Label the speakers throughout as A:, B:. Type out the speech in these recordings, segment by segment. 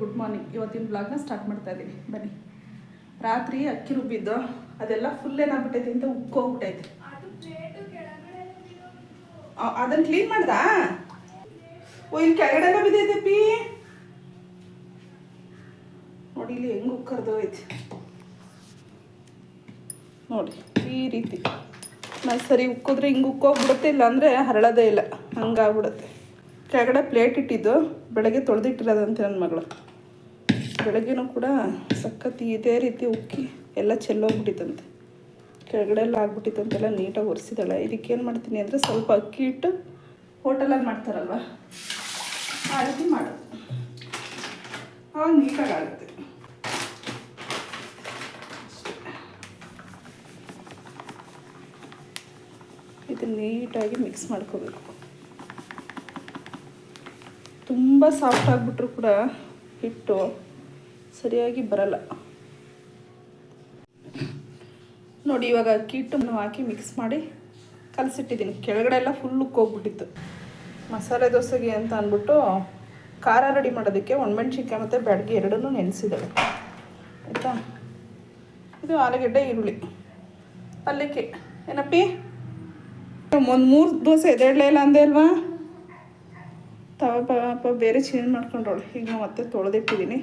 A: Good morning. ಇವತ್ತಿನ ಬ್ಲಾಗ್ನ start ಮಾಡ್ತಾ ಇದ್ದೀನಿ ಬನ್ನಿ. ರಾತ್ರಿ ಅಕ್ಕಿ ರುಬ್ಬಿದ್ದು, ಅದೆಲ್ಲ ಫುಲ್ ಏನಾಗ್ಬಿಟ್ಟೈತೆ ಅಂತ ಉಕ್ಕೋಗ್ಬಿಟ್ಟೈತೆ ಅದನ್ನು ಕ್ಲೀನ್ ಮಾಡ್ದ? ಓ, ಇಲ್ಲಿ ಕೆಳಗಡೆ ಬಿದ್ದೈತೆ ಪಿ ನೋಡಿ, ಇಲ್ಲಿ ಹೆಂಗೆ ಐತಿ ನೋಡಿ, ಈ ರೀತಿ. ನಾವು ಸರಿ ಉಕ್ಕಿದ್ರೆ ಹಿಂಗೆ ಉಕ್ಕೋಗ್ಬಿಡುತ್ತೆ ಇಲ್ಲ ಅಂದರೆ ಹರಳೋದೇ ಇಲ್ಲ. ಹಂಗಾಗ್ಬಿಡುತ್ತೆ. ಕೆಳಗಡೆ ಪ್ಲೇಟ್ ಇಟ್ಟಿದ್ದು, ಬೆಳಗ್ಗೆ ತೊಳೆದಿಟ್ಟಿರೋದಂತೆ ನನ್ನ ಮಗಳು. ಬೆಳಗ್ಗೆನೂ ಕೂಡ ಸಖತ್ ಇದೇ ರೀತಿ ಉಕ್ಕಿ ಎಲ್ಲ ಚೆಲ್ಲೋಗ್ಬಿಟ್ಟಿತ್ತಂತೆ. ಕೆಳಗಡೆ ಎಲ್ಲ ಆಗ್ಬಿಟ್ಟಿತ್ತಂತೆಲ್ಲ ನೀಟಾಗಿ ಒರೆಸಿದಾಳೆ ಇದಕ್ಕೇನು ಮಾಡ್ತೀನಿ ಅಂದರೆ ಸ್ವಲ್ಪ ಅಕ್ಕಿ ಇಟ್ಟು ಹೋಟೆಲಲ್ಲಿ ಮಾಡ್ತಾರಲ್ವ? ಆ ರೀತಿ ಮಾಡೋದು. ಆವಾಗ ನೀಟಾಗಿ ಆಗುತ್ತೆ ಇದನ್ನ ನೀಟಾಗಿ ಮಿಕ್ಸ್ ಮಾಡ್ಕೋಬೇಕು. ತುಂಬ ಸಾಫ್ಟ್ ಆಗಿಬಿಟ್ರು ಕೂಡ ಹಿಟ್ಟು. ಸರಿಯಾಗಿ ಬರಲ್ಲ. ನೋಡಿ, ಇವಾಗ ಅಕ್ಕಿ ಹಿಟ್ಟನ್ನು ಹಾಕಿ ಮಿಕ್ಸ್ ಮಾಡಿ ಕಲಸಿಟ್ಟಿದ್ದೀನಿ. ಕೆಳಗಡೆ ಎಲ್ಲ ಫುಲ್ಲು ಹೋಗ್ಬಿಟ್ಟಿತ್ತು. ಮಸಾಲೆ ದೋಸೆಗೆ ಅಂತ ಅಂದ್ಬಿಟ್ಟು ಖಾರ ರೆಡಿ ಮಾಡೋದಕ್ಕೆ ಒಣಮೆಣ್ಸಿನ್ಕಾಯಿ ಮತ್ತು ಬ್ಯಾಡ್ಗೆ ಎರಡನ್ನೂ ನೆನೆಸಿದ್ದಾಳೆ ಆಯಿತಾ? ಇದು ಆಲೂಗಡ್ಡೆ, ಈರುಳ್ಳಿ. ಪಲ್ಯಕ್ಕೆ. ಏನಪ್ಪಿ? ಒಂದು ಮೂರು ದೋಸೆ ಎದೇಳಲೇ ಇಲ್ಲ ಅಂದೆ ಅಲ್ವಾ? ತವ ಪಾಪ ಬೇರೆ ಚೇಂಜ್ ಮಾಡ್ಕೊಂಡ್ರೋಳು. ಈಗ ನಾವು ಮತ್ತೆ ತೊಳೆದಿಟ್ಟಿದ್ದೀನಿ.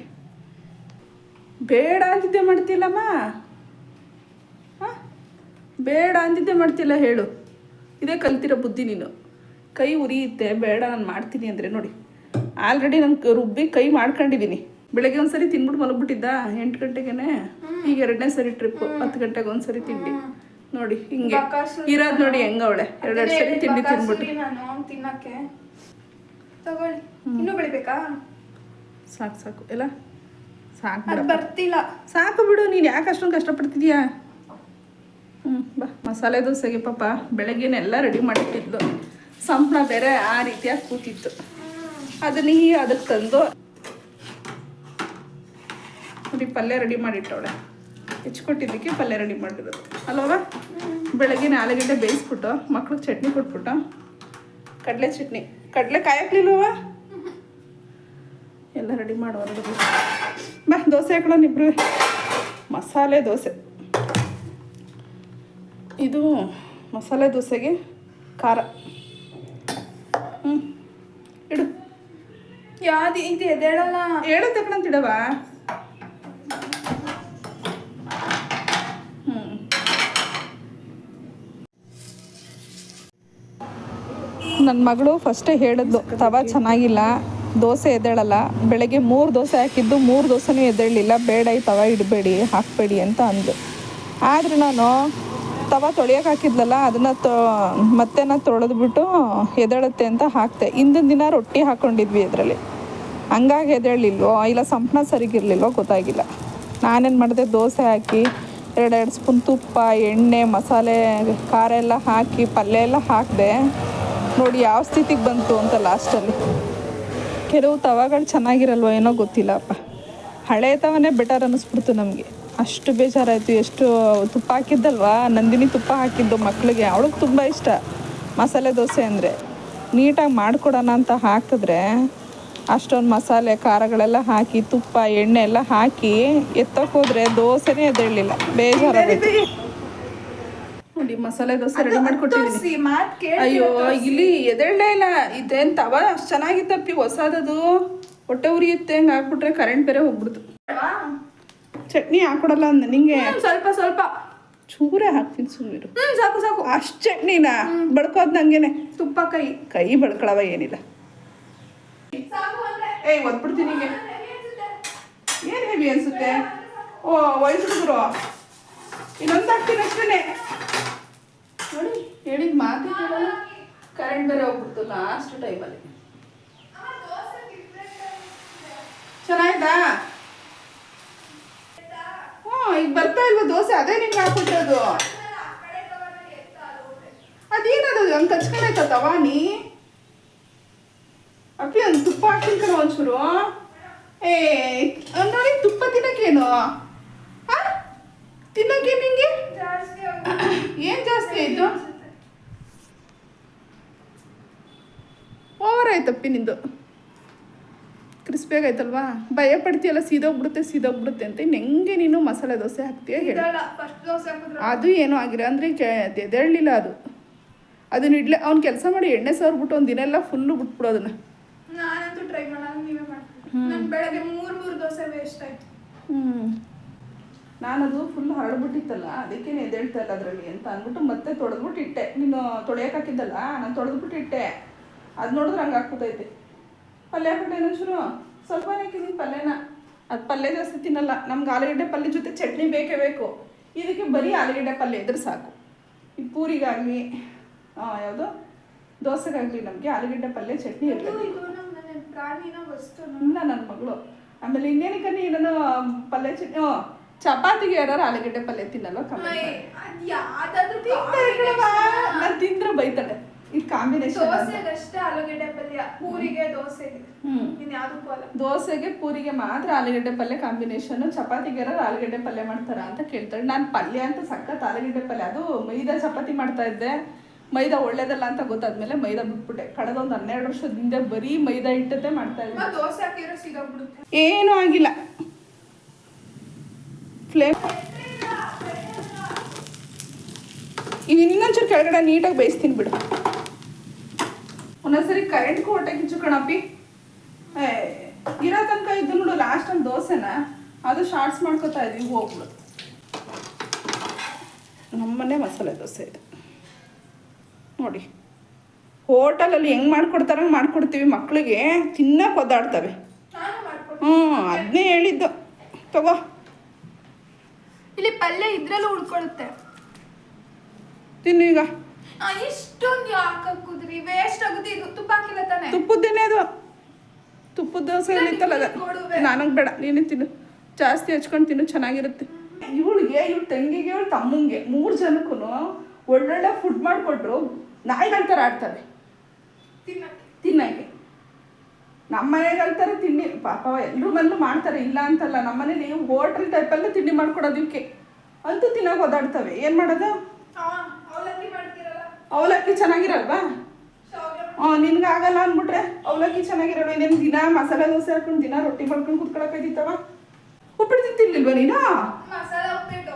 A: ಬೇಡ ಅಂತಿದ್ದೆ ಮಾಡ್ತಿಲ್ಲಮ್ಮ? ಹಾಂ? ಬೇಡ ಅಂತಿದ್ದೆ ಮಾಡ್ತಿಲ್ಲ ಹೇಳು. ಇದೇ ಕಲ್ತಿರೋ ಬುದ್ಧಿ ನೀನು. ಕೈ ಉರಿಯುತ್ತೆ ಬೇಡ ನಾನು ಮಾಡ್ತೀನಿ ಅಂದರೆ ನೋಡಿ. ಆಲ್ರೆಡಿ ನಾನು ರುಬ್ಬಿ ಕೈ ಮಾಡ್ಕೊಂಡಿದ್ದೀನಿ ಬೆಳಗ್ಗೆ ಒಂದ್ಸರಿ ತಿನ್ಬಿಟ್ಟು ಮಲಗ್ಬಿಟ್ಟಿದ್ದ? ಎಂಟು ಗಂಟೆಗೇನೆ? ಈಗ ಎರಡನೇ ಸರಿ ಟ್ರಿಪ್ ಹತ್ತು ಗಂಟೆಗೆ ಒಂದ್ಸರಿ ತಿಂಡಿ. ನೋಡಿ ಹಿಂಗೆ. ಇರೋದು ನೋಡಿ ಹೆಂಗ ಅವಳೆ ಎರಡೆರಡು ಸರಿ ತಿಂಡಿ ತಿನ್ಬಿಟ್ಟು.
B: ನಾನು ತಿನ್ನಕ್ಕೆ. ತಗೊಳ್ಳಿ. ಇನ್ನೂ ಬೆಳಿಬೇಕಾ?
A: ಸಾಕು ಸಾಕು. ಎಲ್ಲ? ಸಾಕು
B: ಬರ್ತಿಲ್ಲ.
A: ಸಾಕು ಬಿಡು ನೀನು ಯಾಕೆ ಅಷ್ಟೊಂದು ಕಷ್ಟಪಡ್ತಿದ್ಯಾ? ಹ್ಞೂ ಬಾ. ಮಸಾಲೆ ದೋಸೆಗೆ ಪಾಪ ಬೆಳಗ್ಗೆನೆಲ್ಲ ರೆಡಿ ಮಾಡಿಟ್ಟಿದ್ದು. ಸಂಪಳ ಬೇರೆ ಆ ರೀತಿಯಾಗಿ ಕೂತಿತ್ತು. ಅದನ್ನ ಈ ಅದಕ್ಕೆ ತಂದು ನೋಡಿ ಪಲ್ಯ ರೆಡಿ ಮಾಡಿಟ್ಟವಳೆ. ಹೆಚ್ಕೊಟ್ಟಿದ್ದಕ್ಕೆ ಪಲ್ಯ ರೆಡಿ ಮಾಡಿರೋದು. ಅಲ್ವ ಬೆಳಗ್ಗೆ ಆಲೂಗಡ್ಡೆ ಬೇಯಿಸ್ಬಿಟ್ಟು ಮಕ್ಳಿಗೆ ಚಟ್ನಿ ಕೊಟ್ಬಿಟ್ಟು ಕಡಲೆ ಚಟ್ನಿ. ಕಡಲೆ ಕಾಯಕ್ಲಿಲ್ವ ಎಲ್ಲ ರೆಡಿ ಮಾಡುವ ಬಾ ದೋಸೆ ಹಾಕೊಳ್ಳೋಣ ಇಬ್ರು. ಮಸಾಲೆ ದೋಸೆ. ಇದು ಮಸಾಲೆ ದೋಸೆಗೆ ಖಾರ. ಹ್ಞೂ ಇಡು.
B: ಯಾವ್ದು ಇದು ಎದೇಳಲ್ಲ
A: ಹೇಳು ತಗೊಳಂತಿಡವ ಹ್ಞೂ ನನ್ನ ಮಗಳು ಫಸ್ಟೇ ಹೇಳಿದ್ಲು ತವ ಚೆನ್ನಾಗಿಲ್ಲ. ದೋಸೆ ಎದ್ದೇಳಲ್ಲ. ಬೆಳಗ್ಗೆ ಮೂರು ದೋಸೆ ಹಾಕಿದ್ದು, ಮೂರು ದೋಸೆನೂ ಎದ್ದೇಳಲಿಲ್ಲ. ಬೇಡ, ಈ ತವ ಇಡಬೇಡಿ, ಹಾಕಬೇಡಿ ಅಂತ ಅಂದು ಆದರೆ ನಾನು ತವ ತೊಳೆಯೋಕೆ ಹಾಕಿದ್ಲಲ್ಲ, ಅದನ್ನು ತೊ ಮತ್ತೆ ನಾನು ತೊಳೆದ್ಬಿಟ್ಟು ಎದ್ದೇಳುತ್ತೆ ಅಂತ ಹಾಕ್ತೆ ಹಿಂದಿನ ದಿನ ರೊಟ್ಟಿ ಹಾಕ್ಕೊಂಡಿದ್ವಿ ಅದರಲ್ಲಿ ಹಂಗಾಗಿ ಎದ್ದೇಳಲಿಲ್ವೋ, ಇಲ್ಲ ಸಂಪಣ ಸರಿಗಿರಲಿಲ್ವೋ ಗೊತ್ತಾಗಿಲ್ಲ. ನಾನೇನು ಮಾಡಿದೆ, ದೋಸೆ ಹಾಕಿ, ಎರಡೆರಡು ಸ್ಪೂನ್ ತುಪ್ಪ, ಎಣ್ಣೆ, ಮಸಾಲೆ, ಖಾರ ಎಲ್ಲ ಹಾಕಿ, ಪಲ್ಯ ಎಲ್ಲ ಹಾಕಿದೆ. ನೋಡಿ, ಯಾವ ಸ್ಥಿತಿಗೆ ಬಂತು ಅಂತ ಲಾಸ್ಟಲ್ಲಿ ಕೆಲವು ತವಾಗಳು ಚೆನ್ನಾಗಿರಲ್ವ ಏನೋ ಗೊತ್ತಿಲ್ಲಪ್ಪ. ಹಳೆ ತವನೇ ಬೆಟರ್ ಅನ್ನಿಸ್ಬಿಡ್ತು ನಮಗೆ. ಅಷ್ಟು ಬೇಜಾರಾಯಿತು, ಎಷ್ಟು ತುಪ್ಪ ಹಾಕಿದ್ದಲ್ವಾ? ನಂದಿನಿ ತುಪ್ಪ ಹಾಕಿದ್ದು ಮಕ್ಕಳಿಗೆ ಅವಳಿಗೆ ತುಂಬ ಇಷ್ಟ. ಮಸಾಲೆ ದೋಸೆ ಅಂದರೆ. ನೀಟಾಗಿ ಮಾಡಿಕೊಡೋಣ ಅಂತ ಹಾಕಿದ್ರೆ, ಅಷ್ಟೊಂದು ಮಸಾಲೆ, ಖಾರಗಳೆಲ್ಲ ಹಾಕಿ, ತುಪ್ಪ, ಎಣ್ಣೆ ಎಲ್ಲ ಹಾಕಿ ಎತ್ತಕ್ಕೆ ಹೋದರೆ ದೋಸೆನೇ ಎದ್ದೇಳಲಿಲ್ಲ. ಬೇಜಾರಾಗೈತೆ ನೋಡಿ ಮಸಾಲೆ ದೋಸೆ ರೆಡಿ ಮಾಡಿಕೊಟ್ಟಿದ್ದೀನಿ ಅಯ್ಯೋ ಇಲ್ಲಿ ಎದೇಳಲೇ ಇಲ್ಲ. ಇದೇನು ತವ ಅಷ್ಟು ಚೆನ್ನಾಗಿತ್ತಪ್ಪಿ ಹೊಸದದು. ಹೊಟ್ಟೆ ಉರಿಯುತ್ತೆ ಹಂಗೆ ಹಾಕ್ಬಿಟ್ರೆ ಕರೆಂಟ್ ಬೇರೆ ಹೋಗ್ಬಿಡ್ತು. ಚಟ್ನಿ ಹಾಕೊಡಲ್ಲ ಅಂದ ನಿಂಗೆ?
B: ಸ್ವಲ್ಪ ಸ್ವಲ್ಪ.
A: ಚೂರೇ ಹಾಕ್ತೀನಿ ಸುಮ್ಮನೆ
B: ಹ್ಮ್ ಸಾಕು ಸಾಕು.
A: ಅಷ್ಟು ಚಟ್ನಿನ? ಬಡ್ಕೋದ್ ನಂಗೇನೆ.
B: ತುಪ್ಪ ಕೈ.
A: ಕೈ ಬಡ್ಕೊಳವ ಏನಿಲ್ಲ. ಏಯ್ ಒದ್ಬಿಡ್ತೀನಿ ನಿಂಗೆ ಏನು ಹೆವಿ ಅನ್ಸುತ್ತೆ? ಓ ವಯಸ್ಸು ಇನ್ನೊಂದು ಹಾಕ್ತೀನಿ ಅಷ್ಟೇ ನೋಡಿ, ಹೇಳಿದ ಮಾತು ಕರೆಂಟ್ ಬೇರೆ ಹೋಗ್ಬಿಡ್ತು ಲಾಸ್ಟ್ ಟೈಮಲ್ಲಿ ಚೆನ್ನಾಯ್ತಾ ಹ್ಞೂ, ಈಗ ಬರ್ತಾ ಇಲ್ವಾ ದೋಸೆ? ಅದೇ ನಿಮ್ಗೆ ಹಾಕ್ಬಿಟ್ಟದು ಅದೇನದು ಹಂಗೆ ಕಚ್ಕೊಂಡೈತ ತವಾನಿ? ಅಪ್ಪಿ, ಒಂದು ತುಪ್ಪ ಹಾಕ್ತೀನಿ ಕಣ ಒಂಚೂರು. ಏ ನೋಡಿ, ತುಪ್ಪ ತಿನ್ನಕ್ಕೇನು? ಹಾ? ತಿನ್ನಕ್ಕೆ ನಿಂಗೆ? ಏನು ಜಾಸ್ತಿ ಆಯಿತು? ಓವರ್ ಆಯ್ತಪ್ಪಿ ನಿಂದು. ಕ್ರಿಸ್ಪಿಯಾಗೈತಲ್ವಾ ಭಯ ಪಡ್ತೀಯಲ್ಲ ಸೀದೋಗ್ಬಿಡುತ್ತೆ ಸೀದೋಗ್ಬಿಡುತ್ತೆ ಅಂತ. ಇನ್ನು ಹೆಂಗೆ ನೀನು ಮಸಾಲೆ ದೋಸೆ ಹಾಕ್ತೀಯ ಹೇಳ. ಅದು ಏನೂ ಆಗಿಲ್ಲ ಅಂದರೆ ಎದೇಳಲಿಲ್ಲ ಅದು. ಅದನ್ನ ಇಡ್ಲೆ ಅವ್ನು ಕೆಲಸ ಮಾಡಿ ಎಣ್ಣೆ ಸಾವಿರ್ಬಿಟ್ಟು ಒಂದು ದಿನ ಎಲ್ಲ ಫುಲ್ಲು ಬಿಟ್ಬಿಡು ಅದನ್ನು.
B: ನಾನಂತೂ ಟ್ರೈ ಮಾಡಲ್ಲ ನೀವೇ ಬೆಳಗ್ಗೆ ಮೂರು ಮೂರು ದೋಸೆ ವೇಸ್ಟ್ ಆಯ್ತು.
A: ಹ್ಞೂ ನಾನದು ಫುಲ್ ಹರಡ್ಬಿಟ್ಟಿತ್ತಲ್ಲ ಅದಕ್ಕೆ ಎದ್ದೇಳ್ತಾ ಇಲ್ಲ ಅದರಲ್ಲಿ ಅಂತ ಅಂದ್ಬಿಟ್ಟು ಮತ್ತೆ ತೊಳೆದ್ಬಿಟ್ಟು ಇಟ್ಟೆ. ನೀನು ತೊಳೆಯಕ್ಕೆ ಹಾಕಿದ್ದಲ್ಲ ನಾನು ತೊಳೆದ್ಬಿಟ್ಟು ಇಟ್ಟೆ. ಅದು ನೋಡಿದ್ರೆ ಹಂಗೆ ಹಾಕ್ಬಿಟ್ಟೈತೆ ಪಲ್ಯ ಹಾಕ್ಬಿಟ್ಟೆ ಶುರು ಸ್ವಲ್ಪ ಹಾಕಿದ್ದೀನಿ ಪಲ್ಯನ. ಅದು ಪಲ್ಯ ಜಾಸ್ತಿ ತಿನ್ನಲ್ಲ ನಮ್ಗೆ ಆಲೂಗಡ್ಡೆ ಪಲ್ಯ ಜೊತೆ ಚಟ್ನಿ ಬೇಕೇ ಬೇಕು. ಇದಕ್ಕೆ ಬರೀ ಆಲೂಗಡ್ಡೆ ಪಲ್ಯ ಇದ್ರೆ ಸಾಕು. ಈ ಪೂರಿಗಾಗಲಿ ಯಾವುದು? ದೋಸೆಗಾಗಲಿ ನಮಗೆ ಆಲೂಗಡ್ಡೆ ಪಲ್ಯ ಚಟ್ನಿ
B: ಇರಲಿ
A: ಇರಬೇಕು. ಇಲ್ಲ ನನ್ನ ಮಗಳು. ಆಮೇಲೆ ಇನ್ನೇನಕ್ಕೆ ನಾನು ಪಲ್ಯ ಚಟ್ನಿ ಚಪಾತಿಗೆ ಯಾರು ಆಲೂಗಡ್ಡೆ ಪಲ್ಯ ತಿನ್ನಲ್ವ? ನಾನು ತಿಂದ್ರೆ ಬೈತಾಳೆ. ಈ ಕಾಂಬಿನೇಷನ್
B: ದೋಸೆಗಷ್ಟೇ ಆಲೂಗಡ್ಡೆ ಪಲ್ಯ ಪೂರಿಗೆ ದೋಸೆಗೆ.
A: ದೋಸೆಗೆ ಪೂರಿಗೆ ಮಾತ್ರ ಆಲೂಗಡ್ಡೆ ಪಲ್ಯ ಕಾಂಬಿನೇಷನ್ ಚಪಾತಿಗೆ ಯಾರು ಆಲೂಗಡ್ಡೆ ಪಲ್ಯ ಮಾಡ್ತಾರ ಅಂತ ಕೇಳ್ತಾಳೆ. ನಾನು ಪಲ್ಯ ಅಂತ ಸಖತ್ ಆಲೂಗಡ್ಡೆ ಪಲ್ಯ. ಅದು ಮೈದಾ ಚಪಾತಿ ಮಾಡ್ತಾ ಇದ್ದೆ. ಮೈದಾ ಒಳ್ಳೇದಲ್ಲ ಅಂತ ಗೊತ್ತಾದ್ಮೇಲೆ ಮೈದಾ ಬಿಟ್ಬಿಟ್ಟೆ. ಕಳೆದ ಒಂದು ಹನ್ನೆರಡು ವರ್ಷದ ಹಿಂದೆ ಬರೀ ಮೈದಾ ಹಿಟ್ಟತ್ತೆ ಮಾಡ್ತಾ ಇದ್ದೆ. ಏನೂ ಆಗಿಲ್ಲ. ಫ್ಲೇಮ್ ಇದು ಇನ್ನೊಂಚೂರು ಕೆಳಗಡೆ ನೀಟಾಗಿ ಬೇಯಿಸ್ತೀನಿ ಬಿಡು. ಒಂದೊಂದ್ಸರಿ ಕರೆಂಟ್ ಹೊಟ್ಟೆ ಕಿಚ್ಚು ಕಣಪ್ಪಿ. ಇರೋ ತನಕ ಇದ್ದು ನೋಡು ಲಾಸ್ಟ್ ಒಂದು ದೋಸೆನ? ಅದು ಶಾರ್ಟ್ಸ್ ಮಾಡ್ಕೊತಾ ಇದೀವಿ ಹೋಗ್ಬಿಡು. ನಮ್ಮನೆ ಮಸಾಲೆ ದೋಸೆ ಇದು. ನೋಡಿ ಹೋಟೆಲಲ್ಲಿ ಹೆಂಗೆ ಮಾಡ್ಕೊಡ್ತಾರ ಮಾಡ್ಕೊಡ್ತೀವಿ. ಮಕ್ಕಳಿಗೆ ತಿನ್ನಕ್ಕೆ ಒದ್ದಾಡ್ತವೆ. ಹ್ಞೂ ಅದನ್ನೇ ಹೇಳಿದ್ದು. ತಗೋ.
B: ಇಲ್ಲಿ ಪಲ್ಯ ಇದ್ರಲ್ಲೂ ಉಳ್ಕೊಳುತ್ತೆ.
A: ತಿನ್ನು ಈಗ.
B: ಆ, ಇಷ್ಟೊಂದು ಯಾಕೆ ಕುದ್ರಿ ವೇಸ್ಟ್ ಆಗುತ್ತೆ. ಇದು ತುಪ್ಪ ಹಾಕಿಲ್ಲ ತಾನೆ?
A: ತುಪ್ಪದ್ದೇನೆ ಅದು. ತುಪ್ಪದ ದೋಸೆ ಇತ್ತಲ್ಲ ಅದ. ನನಗೆ ಬೇಡ. ನೀನು ತಿನ್ನು. ಜಾಸ್ತಿ ಹಚ್ಕೊಂಡು ತಿನ್ನು ಚೆನ್ನಾಗಿರುತ್ತೆ. ಇವಳಿಗೆ ಇವ್ಳ ತಂಗಿಗೆ ಇವಳು ತಮ್ಮಂಗೆ ಮೂರು ಜನಕ್ಕೂ ಒಳ್ಳೊಳ್ಳೆ ಫುಡ್ ಮಾಡಿಕೊಟ್ರು ನಾಯಿಗಳ ಥರ ಆಡ್ತಾರೆ
B: ತಿನ್ನ
A: ತಿನ್ನಕ್ಕೆ. ನಮ್ಮ ಮನೆಗೆ ಅಂತಾರೆ ತಿಂಡಿ ಪಾಪ ಎಲ್ಲರೂ ಮನೇಲೂ ಮಾಡ್ತಾರೆ ಇಲ್ಲ ಅಂತಲ್ಲ ನಮ್ಮ ಮನೇಲಿ ಹೋಟ್ಲ್ ಟೈಪಲ್ಲೂ ತಿಂಡಿ ಮಾಡ್ಕೊಡೋದಕ್ಕೆ ಅಂತೂ ತಿನ್ನೋಕೆ ಓದಾಡ್ತವೆ ಏನು ಮಾಡೋದು?
B: ಅವಲಕ್ಕಿ ಮಾಡ್ತೀರಲ್ಲ?
A: ಅವಲಕ್ಕಿ ಚೆನ್ನಾಗಿರಲ್ವಾ? ಹಾಂ ನಿನ್ಗೆ ಆಗಲ್ಲ ಅಂದ್ಬಿಟ್ರೆ ಅವಲಕ್ಕಿ ಚೆನ್ನಾಗಿರಲ್ವ ಇನ್ನೇನು ದಿನ ಮಸಾಲೆ ದೋಸೆ ಹಾಕೊಂಡು ದಿನ ರೊಟ್ಟಿ ಮಾಡ್ಕೊಂಡು ಕುತ್ಕೊಳಕೈತಿತ್ತವ ಉಪ್ಪಿಟ್ಟು ತಿಂತಿರ್ಲಿಲ್ವ ನೀನು?
B: ಮಸಾಲೆ ಉಪ್ಪಿಟ್ಟು.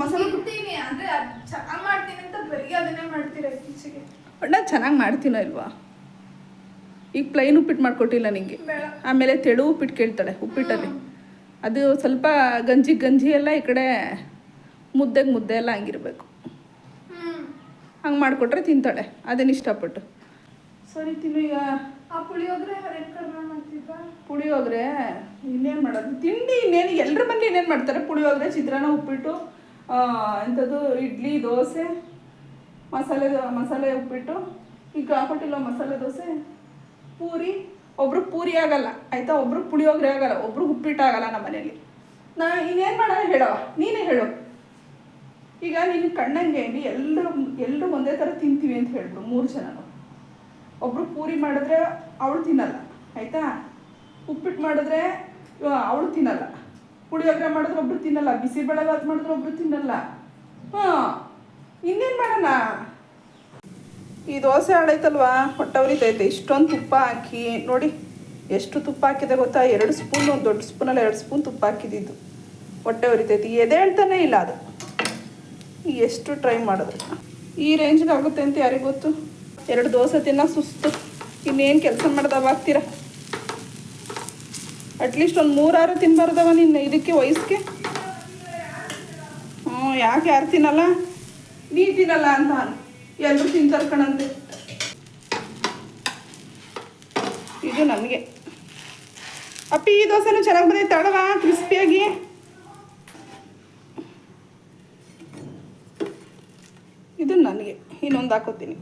A: ಮಸಾಲೆ
B: ತಿಂತೀನಿ ಅಂದ್ರೆ ಚೆನ್ನಾಗಿ ಚೆನ್ನಾಗ್ ಮಾಡ್ತೀನಿ ಅಂತ ಬರೀ ಅದನ್ನೇ ಮಾಡ್ತೀರ ಇತ್ತೀಚೆಗೆ?
A: ಅಣ್ಣ ಚೆನ್ನಾಗಿ ಮಾಡ್ತೀನೋ ಇಲ್ವಾ? ಈಗ ಪ್ಲೈನ್ ಉಪ್ಪಿಟ್ಟು ಮಾಡಿಕೊಟ್ಟಿಲ್ಲ ನಿಂಗೆ.
B: ಬೇಡ.
A: ಆಮೇಲೆ ತೆಳು ಉಪ್ಪಿಟ್ಟು ಕೇಳ್ತಾಳೆ ಉಪ್ಪಿಟ್ಟಲ್ಲಿ. ಅದು ಸ್ವಲ್ಪ ಗಂಜಿ ಗಂಜಿ ಎಲ್ಲ ಈ ಕಡೆ ಮುದ್ದೆಗೆ ಮುದ್ದೆ ಎಲ್ಲ ಹಂಗಿರ್ಬೇಕು. ಹಂಗೆ ಮಾಡಿಕೊಟ್ರೆ ತಿಂತಾಳೆ. ಅದನ್ನ ಇಷ್ಟಪಟ್ಟು. ಸರಿ ತಿನ್ನು ಈಗ.
B: ಪುಳಿಯೋಗ್ರೆ
A: ಇನ್ನೇನು ಮಾಡೋದು? ತಿಂಡಿ ಇನ್ನೇನು ಎಲ್ಲರ ಮನೇಲಿ ಇನ್ನೇನು ಮಾಡ್ತಾರೆ? ಪುಳಿಯೋಗ್ರೆ ಚಿತ್ರಾನ್ನ ಉಪ್ಪಿಟ್ಟು ಎಂಥದ್ದು ಇಡ್ಲಿ ದೋಸೆ ಮಸಾಲೆ ಮಸಾಲೆ ಉಪ್ಪಿಟ್ಟು. ಈಗ ಹಾಕೊಟ್ಟಿಲ್ಲ ಮಸಾಲೆ ದೋಸೆ? ಪೂರಿ, ಒಬ್ರು ಪೂರಿ ಆಗಲ್ಲ, ಆಯ್ತಾ? ಒಬ್ರು ಪುಳಿಯೋಗರೆ ಆಗಲ್ಲ, ಒಬ್ರು ಉಪ್ಪಿಟ್ಟು ಆಗಲ್ಲ ನಮ್ಮ ಮನೇಲಿ ನಾ ಇನ್ನೇನು ಮಾಡೋಣ ಹೇಳವ ನೀನೇ ಹೇಳು. ಈಗ ನಿನ್ನ ಕಣ್ಣಂಗೆ ಎಲ್ಲರೂ ಎಲ್ಲರೂ ಒಂದೇ ಥರ ತಿಂತೀವಿ ಅಂತ ಹೇಳ್ಬಿಡು, ಮೂರು ಜನನು. ಒಬ್ರು ಪೂರಿ ಮಾಡಿದ್ರೆ ಅವಳು ತಿನ್ನಲ್ಲ, ಆಯ್ತಾ? ಉಪ್ಪಿಟ್ಟು ಮಾಡಿದ್ರೆ ಅವಳು ತಿನ್ನಲ್ಲ. ಪುಳಿಯೋಗರೆ ಮಾಡಿದ್ರೆ ಒಬ್ರು ತಿನ್ನಲ್ಲ ಬಿಸಿಬೇಳೆ ಬಾತ್ ಮಾಡಿದ್ರೆ ಒಬ್ರು ತಿನ್ನಲ್ಲ. ಹಾಂ ಇನ್ನೇನು ಮಾಡೋಣ? ಈ ದೋಸೆ ಆಡೈತಲ್ವಾ ಹೊಟ್ಟೆ ಉರಿತೈತೆ ಇಷ್ಟೊಂದು ತುಪ್ಪ ಹಾಕಿ, ನೋಡಿ, ಎಷ್ಟು ತುಪ್ಪ ಹಾಕಿದೆ ಗೊತ್ತಾ? ಎರಡು ಸ್ಪೂನ್ ಒಂದು ದೊಡ್ಡ ಸ್ಪೂನಲ್ಲಿ, ಎರಡು ಸ್ಪೂನ್ ತುಪ್ಪ ಹಾಕಿದ್ದು ಹೊಟ್ಟೆ ಉರಿತೈತಿ ಎದೆ ಹೇಳ್ತಾನೆ ಇಲ್ಲ ಅದು. ಎಷ್ಟು ಟ್ರೈ ಮಾಡೋದು ಈ ರೇಂಜ್ಗೆ ಆಗುತ್ತೆ ಅಂತ ಯಾರಿಗೆ ಗೊತ್ತು? ಎರಡು ದೋಸೆ ತಿನ್ನ ಸುಸ್ತು. ಇನ್ನೇನು ಕೆಲಸ ಮಾಡ್ದವ ಆಗ್ತೀರ? ಅಟ್ಲೀಸ್ಟ್ ಒಂದು ಮೂರಾರು ತಿನ್ಬಾರ್ದವ ನಿನ್ನ ಇದಕ್ಕೆ, ವಯಸ್ಸಿಗೆ. ಹ್ಞೂ ಯಾಕೆ ಯಾರು ತಿನ್ನಲ್ಲ? ನೀ ತಿನ್ನಲ್ಲ ಅಂತ ಎಲ್ಲರೂ ತಿಂತಾರೆ ಕಣಂತೆ ಇದು ನನಗೆ ಅಪ್ಪಿ, ಈ ದೋಸೆನೂ ಚೆನ್ನಾಗಿ ಬಂದೈತೆ ತಡವ ಕ್ರಿಸ್ಪಿಯಾಗಿ. ಇದು ನನಗೆ, ಇನ್ನೊಂದು ಹಾಕೋತೀನಿ.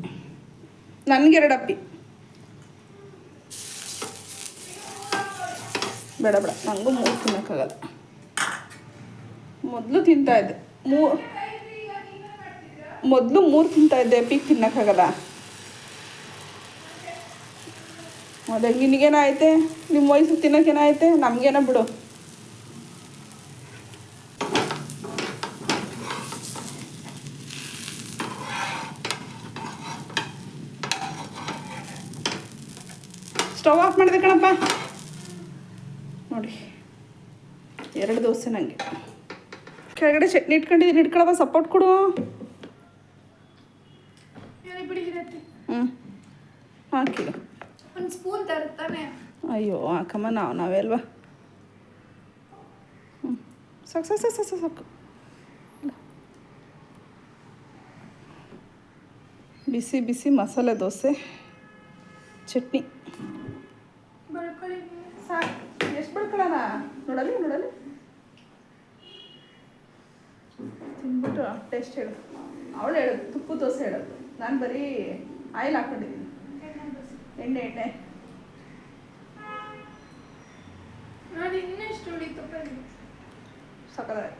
A: ನನಗೆ ಎರಡು ಅಪ್ಪಿ. ಬೇಡ ಬೇಡ ನನಗೂ ಮೂರು ತಿನ್ನೋಕ್ಕಾಗಲ್ಲ. ಮೊದಲು ತಿಂತಾಯಿದ್ದೆ ಮೂರು ಮೊದಲು ಮೂರು ತಿಂತಾ ಇದ್ದೆ, ಪೀಕ್ ತಿನ್ನೋಕ್ಕಾಗಲ್ಲ. ಅದೇ, ನಿನಗೇನಾಯ್ತೆ? ನಿಮ್ಮ ವಯಸ್ಸು ತಿನ್ನೋಕ್ಕೇನಾಯ್ತೆ ನಮಗೇನ ಬಿಡು. ಸ್ಟವ್ ಆಫ್ ಮಾಡಿದೆ ಕಣಪ್ಪ. ನೋಡಿ, ಎರಡು ದೋಸೆ ನನಗೆ ಕೆಳಗಡೆ ಚಟ್ನಿ ಇಟ್ಕೊಂಡಿದ್ದೀನಿ ಇಟ್ಕೊಳಪ್ಪ ಸಪೋರ್ಟ್ ಕೊಡು. ಹಾಕಿ.
B: ಒಂದು ಸ್ಪೂನ್ ತರ್ತಾನೆ
A: ಅಯ್ಯೋ ಹಾಕಮ್ಮ ನಾವು ನಾವೇ ಅಲ್ವಾ ಹ್ಞೂ ಸಾಕು ಸಾಕು ಸಾಕು ಸಾಕು ಸಾಕು. ಬಿಸಿ ಬಿಸಿ ಮಸಾಲೆ ದೋಸೆ ಚಟ್ನಿ.
B: ಬಳ್ಕೊಳ್ಳಿ
A: ಸಾಕು. ಎಷ್ಟು ಬಳ್ಕೊಳ್ಳೋಣ? ನೋಡಲಿ ನೋಡಲಿ. ತಿಂದ್ಬಿಟ್ಟು ಟೇಸ್ಟ್ ಹೇಳು. ಅವಳು ಹೇಳೋದು ತುಪ್ಪು ದೋಸೆ ಹೇಳೋದು. ನಾನು ಬರೀ ಆಯಿಲ್ ಹಾಕೊಂಡಿದ್ದೀನಿ. ಎಣ್ಣೆ ಎಣ್ಣೆ.
B: ನಾನು ಇನ್ನೆಷ್ಟು ಉಳಿತಪ್ಪ
A: ಸಕ್ಕದಾಗಿ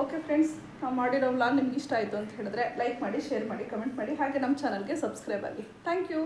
A: ಓಕೆ ಫ್ರೆಂಡ್ಸ್ ನಾವು ಮಾಡಿರೋ ವ್ಲಾಗ್ ನಿಮ್ಗೆ ಇಷ್ಟ ಆಯಿತು ಅಂತ ಹೇಳಿದ್ರೆ ಲೈಕ್ ಮಾಡಿ ಶೇರ್ ಮಾಡಿ ಕಮೆಂಟ್ ಮಾಡಿ ಹಾಗೆ ನಮ್ಮ ಚಾನಲ್ಗೆ ಸಬ್ಸ್ಕ್ರೈಬ್ ಆಗಿ. Thank you